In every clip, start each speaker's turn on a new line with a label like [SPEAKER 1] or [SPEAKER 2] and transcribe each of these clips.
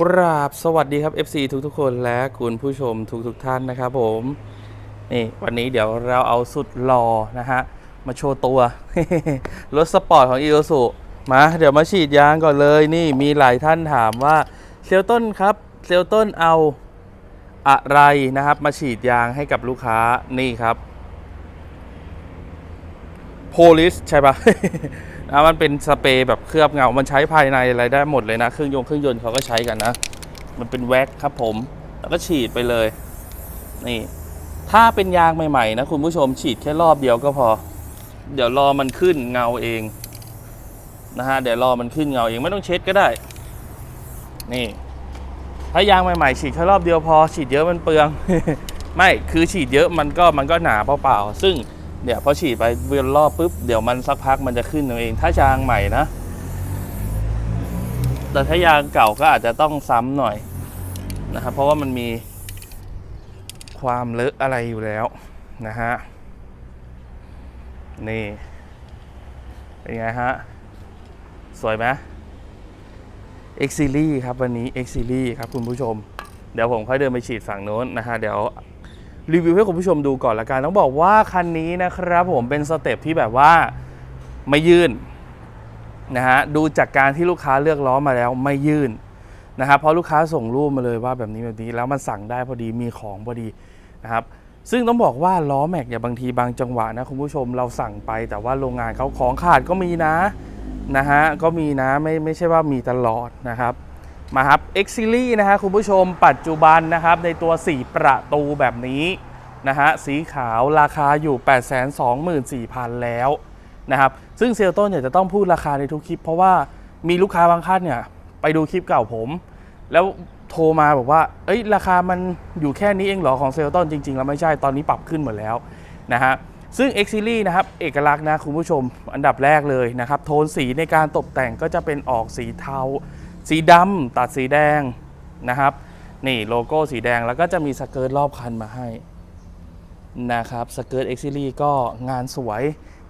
[SPEAKER 1] กราบสวัสดีครับ FC ทุกทุกๆคนและคุณผู้ชมทุกทุกๆท่านนะครับผมนี่วันนี้เดี๋ยวเราเอาสุดหล่อนะฮะ มาโชว์ตัว รถสปอร์ตของ e ี s u มาเดี๋ยวมาฉีดยางก่อนเลยนี่มีหลายท่านถามว่าเซลต้นครับเซลต้นเอาอะไรนะครับ มาฉีดยางให้กับลูกค้านี่ครับโพลิสใช่ปะ นะมันเป็นสเปรย์แบบเคลือบเงา มันใช้ภายในอะไรได้หมดเลยนะ เครื่องยนต์เครื่องยนต์เขาก็ใช้กันนะ มันเป็นแว็กครับผม แล้วก็ฉีดไปเลย นี่ ถ้าเป็นยางใหม่ๆนะคุณผู้ชมฉีดแค่รอบเดียวก็พอ เดี๋ยวรอมันขึ้นเงาเองนะฮะ เดี๋ยวรอมันขึ้นเงาเองไม่ต้องเช็ดก็ได้ นี่ ถ้ายางใหม่ๆฉีดแค่รอบเดียวพอ ฉีดเยอะมันเปลือง ไม่ คือฉีดเยอะมันก็มันก็หนาเปล่าๆ ซึ่ง เดี๋ยพอฉีดไปเวียนรอบปุ๊บเดี๋ยวมันสักพักมันจะขึ้นเอง ถ้ายางใหม่นะ แต่ถ้ายางเก่าก็อาจจะต้องซ้ำหน่อยนะครับเพราะว่ามันมีความเลอะอะไรอยู่แล้วนะฮะนี่เป็นไงฮะ สวยไหม X Series ครับวันนี้ X Series ครับคุณผู้ชม เดี๋ยวผมค่อยเดินไปฉีดฝั่งโน้นนะฮะ เดี๋ยว รีวิวให้คุณผู้ชมดูก่อนละกันต้องบอกว่าคันนี้นะครับผมเป็นสเต็ปที่แบบว่าไม่ยื่นนะฮะดูจากการที่ลูกค้าเลือกล้อมาแล้วไม่ยื่นนะครับเพราะลูกค้าส่งรูปมาเลยว่าแบบนี้แบบนี้แล้วมันสั่งได้พอดีมีของพอดีนะครับซึ่งต้องบอกว่าล้อแม็กเนี่ยบางทีบางจังหวะนะคุณผู้ชมเราสั่งไป แต่ว่าโรงงานเขาของขาดก็มีนะนะฮะก็มีนะไม่ไม่ใช่ว่ามีตลอดนะครับ มาครับ X Series นะฮะคุณผู้ชมปัจจุบันนะครับในตัว 4 ประตูแบบนี้นะฮะสีขาวราคาอยู่ 824,000 แล้วนะครับซึ่งเซลต้นเนี่ยจะต้องพูดราคาในทุกคลิป เพราะว่ามีลูกค้าบางท่านเนี่ยไปดูคลิปเก่าผม แล้วโทรมาบอกว่าเอ้ยราคามันอยู่แค่นี้เองเหรอของเซลต้นจริง ๆ แล้วไม่ใช่ตอนนี้ปรับขึ้นหมดแล้วนะฮะซึ่ง X Series นะครับเอกลักษณ์นะคุณผู้ชมอันดับแรกเลยนะครับโทนสีในการตกแต่งก็จะเป็นออกสีเทา สีดำตัดสีแดงนะครับ นี่โลโก้สีแดงแล้วก็จะมีสเกิร์ตรอบคันมาให้นะครับสเกิร์ต X Series ก็งานสวย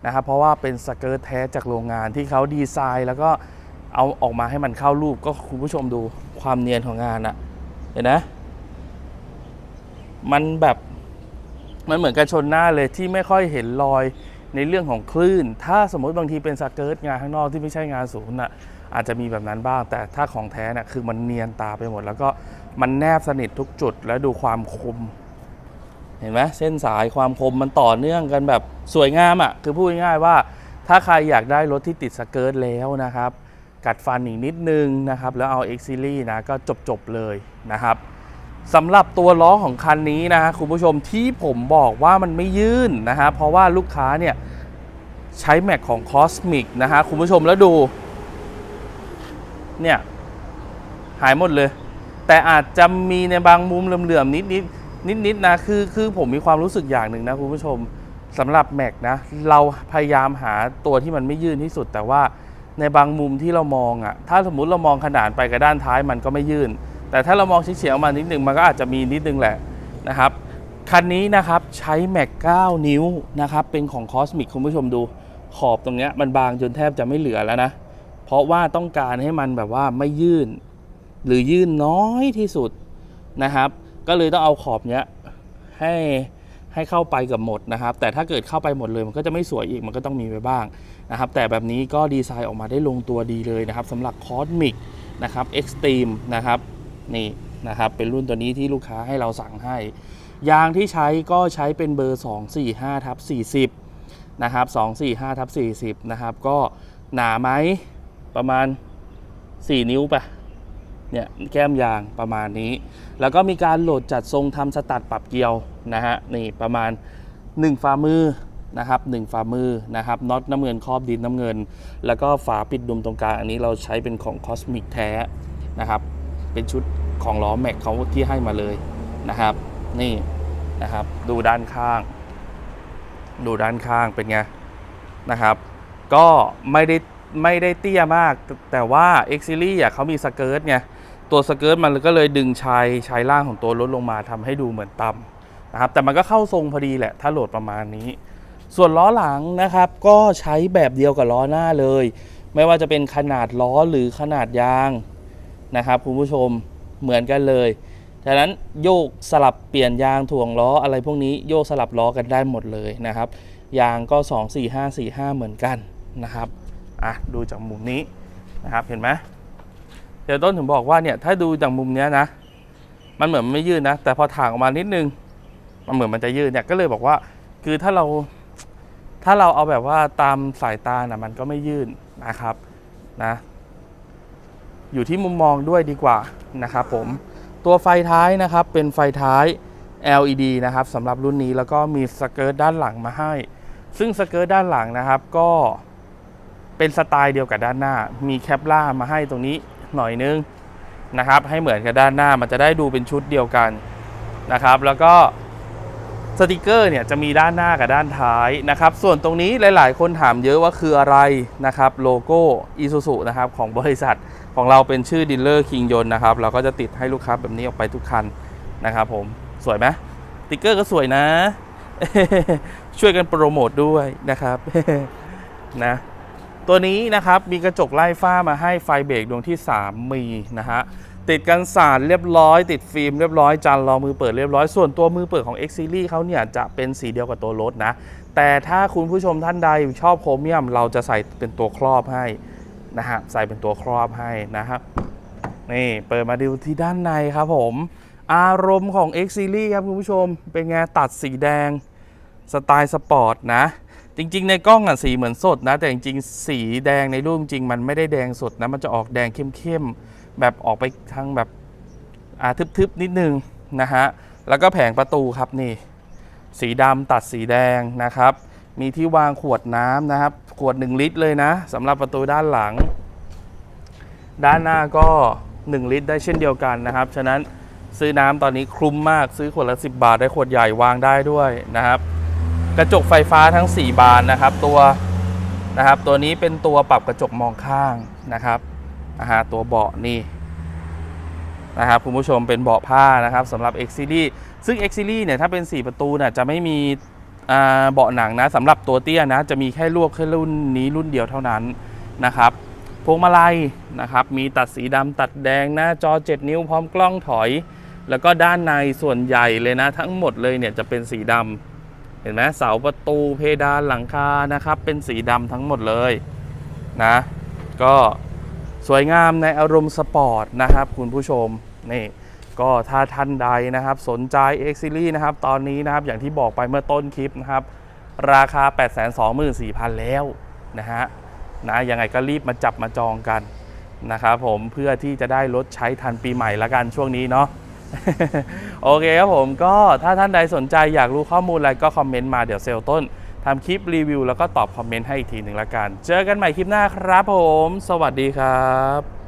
[SPEAKER 1] นะครับเพราะว่าเป็นสเกิร์ตแท้จากโรงงานที่เขาดีไซน์ แล้วก็เอาออกมาให้มันเข้ารูปก็คุณผู้ชมดูความเนียนของงานอะเห็นนะ มันแบบมันเหมือนกันชนหน้าเลยที่ไม่ค่อยเห็นรอยในเรื่องของคลื่น ถ้าสมมติบางทีเป็นสเกิร์ตงานข้างนอกที่ไม่ใช่งานศูนย์น่ะ อาจจะมีแบบนั้นบ้าง แต่ถ้าของแท้น่ะคือมันเนียนตาไปหมด แล้วก็มันแนบสนิททุกจุดแล้วดูความคม เห็นไหมเส้นสายความคมมันต่อเนื่องกันแบบสวยงามอะ่ะคือพูดง่ายๆว่า ถ้าใครอยากได้รถที่ติดสเกิร์ตแล้วนะครับ กัดฟันอีกนิดนึงนะครับ แล้วเอา X Series นะก็จบๆเลยนะครับสำหรับตัวล้อของคันนี้นะฮะคุณผู้ชมที่ผมบอกว่ามันไม่ยื่นนะฮะเพราะว่าลูกค้าเนี่ยใช้แม็กของ Cosmic นะฮะคุณผู้ชมแล้วดู เนี่ยหายหมดเลย แต่อาจจะมีในบางมุมเหลื่อมๆนิดๆนิดๆนะคือคือผมมีความรู้สึกอย่างหนึ่งนะคุณผู้ชมสำหรับแม็กนะเราพยายามหาตัวที่มันไม่ยื่นที่สุด แต่ว่าในบางมุมที่เรามองอะ่ะถ้าสมมุติเรามองขนานไปกับด้านท้ายมันก็ไม่ยื่น แต่ถ้าเรามองเฉียงๆมานิดนึงมันก็อาจจะมีนิดนึงแหละนะครับคันนี้นะครับใช้แม็ก9นิ้วนะครับเป็นของ Cosmic คุณผู้ชมดูขอบตรงเนี้ยมันบางจนแทบจะไม่เหลือแล้วนะ ราะว่าต้องการให้มันแบบว่าไม่ยื่น หรือยื่นน้อยที่สุดนะครับ ก็เลยต้องเอาขอบเนี้ยให้ให้เข้าไปกับหมดนะครับ แต่ถ้าเกิดเข้าไปหมดเลยมันก็จะไม่สวยอีกมันก็ต้องมีไว้บ้างนะครับ แต่แบบนี้ก็ดีไซน์ออกมาได้ลงตัวดีเลยนะครับสำหรับ Cosmic นะครับ Extreme นะครับนี่นะครับ เป็นรุ่นตัวนี้ที่ลูกค้าให้เราสั่งให้ ยางที่ใช้ก็ใช้เป็นเบอร์ 245ทับ40 นะครับ 245ทับ40 นะครับ ก็หนาไหม ประมาณ 4 นิ้วปะเนี่ยแก้มยางประมาณนี้ แล้วก็มีการโหลดจัดทรงทำสตัดปรับเกลียวนะฮะนี่ประมาณ 1 ฝ่ามือนะครับ1ฝ่ามือนะครับน็อตน้ำเงินครอบดินน้ำเงิน แล้วก็ฝาปิดดุมตรงกลางอันนี้เราใช้เป็นของ Cosmic แท้นะครับเป็นชุดของล้อแม็กเขาที่ให้มาเลยนะครับนี่นะครับดูด้านข้าง ดูด้านข้างเป็นไงนะครับ ก็ไม่ได้ ไม่ได้เตี้ยมาก แต่ว่า X Series อะเขามีสเกิร์ตไงตัวสเกิร์ตมันก็เลยดึงชายชายล่างของตัวรถลงมาทำให้ดูเหมือนต่ำนะครับแต่มันก็เข้าทรงพอดีแหละถ้าโหลดประมาณนี้ ส่วนล้อหลังนะครับ ก็ใช้แบบเดียวกับล้อหน้าเลย ไม่ว่าจะเป็นขนาดล้อหรือขนาดยางนะครับคุณผู้ชมเหมือนกันเลยฉะนั้นโยกสลับเปลี่ยนยางถ่วงล้ออะไรพวกนี้โยกสลับล้อกันได้หมดเลยนะครับยางก็ 2 4 5 4 5 เหมือนกันนะครับ อะดูจากมุมนี้นะครับเห็นไหมเดี๋ยวต้นถึงบอกว่าเนี่ยถ้าดูจากมุมเนี้ยนะ มันเหมือนมันไม่ยืดนะ แต่พอถ่างออกมานิดนึง มันเหมือนมันจะยืดเนี่ยก็เลยบอกว่า คือถ้าเราถ้าเราเอาแบบว่าตามสายตานะมันก็ไม่ยืดนะครับนะอยู่ที่มุมมองด้วยดีกว่านะครับผมตัวไฟท้ายนะครับเป็นไฟท้าย LED นะครับสำหรับรุ่นนี้แล้วก็มีสเกิร์ตด้านหลังมาให้ ซึ่งสเกิร์ตด้านหลังนะครับก็ เป็นสไตล์เดียวกับด้านหน้า มีแคปล่ามาให้ตรงนี้หน่อยนึงนะครับ ให้เหมือนกับด้านหน้ามันจะได้ดูเป็นชุดเดียวกันนะครับ แล้วก็สติกเกอร์เนี่ยจะมีด้านหน้ากับด้านท้ายนะครับ ส่วนตรงนี้หลาย ๆ คนถามเยอะว่าคืออะไรนะครับโลโก้ Isuzu นะครับของบริษัทของเราเป็นชื่อดีลเลอร์คิงยนนะครับ เราก็จะติดให้ลูกค้าแบบนี้ออกไปทุกคันนะครับผมสวยไหมสติกเกอร์ก็สวยนะ ช่วยกันโปรโมทด้วยนะครับนะ ตัวนี้นะครับมีกระจกไล่ฟ้ามาให้ไฟเบรกดวงที่ 3 มีนะฮะติดกันสาดเรียบร้อย ติดฟิล์มเรียบร้อยจานรองมือเปิดเรียบร้อยส่วนตัวมือเปิดของ X Series เขาเนี่ยจะเป็นสีเดียวกับตัวรถนะ แต่ถ้าคุณผู้ชมท่านใดชอบโครเมียม เราจะใส่เป็นตัวครอบให้นะฮะใส่เป็นตัวครอบให้นะครับนี่เปิดมาดูที่ด้านในครับผม อารมณ์ของ X Series ครับคุณผู้ชมเป็นไงตัดสีแดงสไตล์สปอร์ตนะ จริง ๆ ในกล้องอะสีเหมือนสดนะ แต่จริงๆ สีแดงในรูปจริงมันไม่ได้แดงสดนะ มันจะออกแดงเข้มๆ แบบออกไปทางแบบอ่าทึบๆ นิดนึงนะฮะ แล้วก็แผงประตูครับนี่ สีดำตัดสีแดงนะครับ มีที่วางขวดน้ำนะครับ ขวด 1 ลิตรเลยนะสำหรับประตูด้านหลัง ด้านหน้าก็ 1 ลิตรได้เช่นเดียวกันนะครับ ฉะนั้นซื้อน้ำตอนนี้คลุมมากซื้อขวดละ 10 บาทได้ขวดใหญ่วางได้ด้วยนะครับ กระจกไฟฟ้าทั้ง 4 บานนะครับตัวนะครับตัวนี้เป็นตัวปรับกระจกมองข้างนะครับนะฮะตัวเบาะนี่นะครับคุณผู้ชมเป็นเบาะผ้านะครับสำหรับ X Series ซึ่ง X Series เนี่ยถ้าเป็น 4 ประตูน่ยจะไม่มีอ่าเบาะหนังนะสำหรับตัวเตี้ยนะจะมีแค่รวบแค่รุ่นนี้รุ่นเดียวเท่านั้นนะครับพวงมาลัยนะครับมีตัดสีดำตัดแดงหน้าจอ 7 นิ้วพร้อมกล้องถอย แล้วก็ด้านในส่วนใหญ่เลยนะทั้งหมดเลยเนี่ยจะเป็นสีดำ เห็นไหมเสาประตูเพดานหลังคานะครับ เป็นสีดำทั้งหมดเลยนะ ก็สวยงามในอารมณ์สปอร์ตนะครับ คุณผู้ชมนี่ก็ถ้าท่านใดนะครับ สนใจ X Series นะครับ ตอนนี้นะครับ อย่างที่บอกไปเมื่อต้นคลิปนะครับ ราคา 824,000 แล้วนะฮะนะยังไงก็รีบมาจับมาจองกันนะครับผมเพื่อที่จะได้รถใช้ทันปีใหม่ละกันช่วงนี้เนาะ โอเคครับผมก็ถ้าท่านใดสนใจอยากรู้ข้อมูลอะไรก็คอมเมนต์มาเดี๋ยวเซลต้นทำคลิปรีวิวแล้วก็ตอบคอมเมนต์ให้อีกทีหนึ่งละกัน เจอกันใหม่คลิปหน้าครับผม สวัสดีครับ